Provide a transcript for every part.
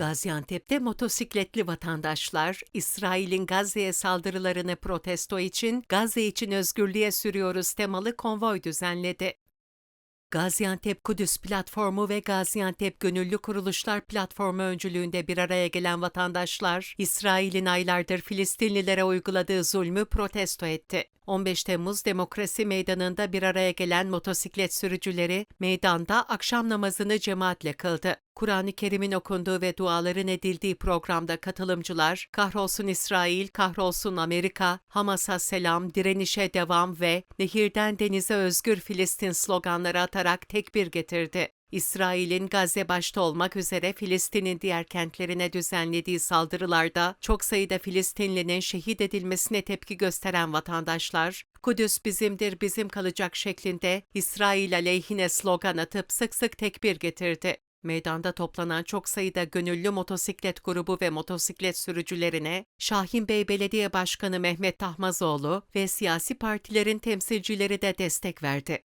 Gaziantep'te motosikletli vatandaşlar İsrail'in Gazze'ye saldırılarını protesto için Gazze için özgürlüğe sürüyoruz temalı konvoy düzenledi. Gaziantep Kudüs Platformu ve Gaziantep Gönüllü Kuruluşlar Platformu öncülüğünde bir araya gelen vatandaşlar, İsrail'in aylardır Filistinlilere uyguladığı zulmü protesto etti. 15 Temmuz Demokrasi Meydanı'nda bir araya gelen motosiklet sürücüleri meydanda akşam namazını cemaatle kıldı. Kur'an-ı Kerim'in okunduğu ve duaların edildiği programda katılımcılar, kahrolsun İsrail, kahrolsun Amerika, Hamas'a selam, direnişe devam ve nehirden denize özgür Filistin sloganları atarak tekbir getirdi. İsrail'in Gazze başta olmak üzere Filistin'in diğer kentlerine düzenlediği saldırılarda çok sayıda Filistinlinin şehit edilmesine tepki gösteren vatandaşlar, Kudüs bizimdir, bizim kalacak şeklinde İsrail aleyhine slogan atıp sık sık tekbir getirdi. Meydanda toplanan çok sayıda gönüllü motosiklet grubu ve motosiklet sürücülerine Şahin Bey Belediye Başkanı Mehmet Tahmazoğlu ve siyasi partilerin temsilcileri de destek verdi.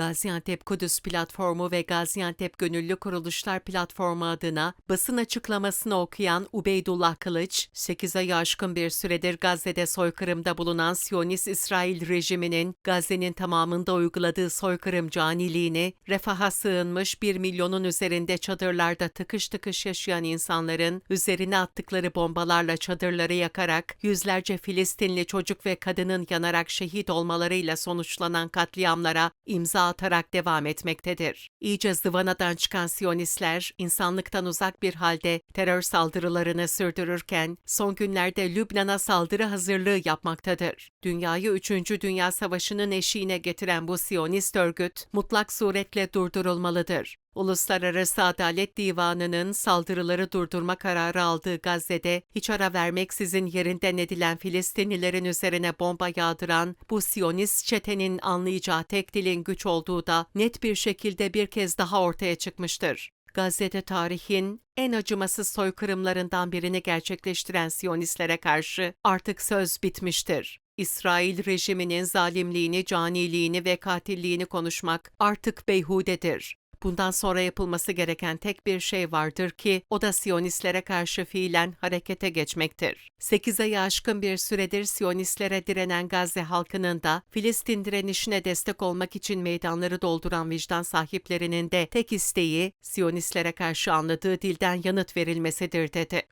Gaziantep Kudüs Platformu ve Gaziantep Gönüllü Kuruluşlar Platformu adına basın açıklamasını okuyan Ubeydullah Kılıç, 8 ay aşkın bir süredir Gazze'de soykırımda bulunan Siyonist İsrail rejiminin Gazze'nin tamamında uyguladığı soykırım caniliğini, refaha sığınmış 1 milyonun üzerinde çadırlarda tıkış tıkış yaşayan insanların üzerine attıkları bombalarla çadırları yakarak yüzlerce Filistinli çocuk ve kadının yanarak şehit olmalarıyla sonuçlanan katliamlara imza atarak devam etmektedir. İyice zıvanadan çıkan Siyonistler, insanlıktan uzak bir halde terör saldırılarını sürdürürken, son günlerde Lübnan'a saldırı hazırlığı yapmaktadır. Dünyayı 3. Dünya Savaşı'nın eşiğine getiren bu Siyonist örgüt, mutlak suretle durdurulmalıdır. Uluslararası Adalet Divanı'nın saldırıları durdurma kararı aldığı Gazze'de hiç ara vermeksizin yerinden edilen Filistinlilerin üzerine bomba yağdıran bu Siyonist çetenin anlayacağı tek dilin güç olduğu da net bir şekilde bir kez daha ortaya çıkmıştır. Gazze'de tarihin en acımasız soykırımlarından birini gerçekleştiren Siyonistlere karşı artık söz bitmiştir. İsrail rejiminin zalimliğini, caniliğini ve katilliğini konuşmak artık beyhudedir. Bundan sonra yapılması gereken tek bir şey vardır ki o da Siyonistlere karşı fiilen harekete geçmektir. 8 ayı aşkın bir süredir Siyonistlere direnen Gazze halkının da Filistin direnişine destek olmak için meydanları dolduran vicdan sahiplerinin de tek isteği Siyonistlere karşı anladığı dilden yanıt verilmesidir dedi.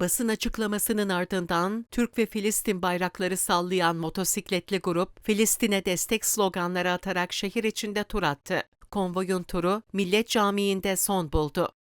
Basın açıklamasının ardından Türk ve Filistin bayrakları sallayan motosikletli grup Filistin'e destek sloganları atarak şehir içinde tur attı. Konvoyun turu Millet Camii'nde son buldu.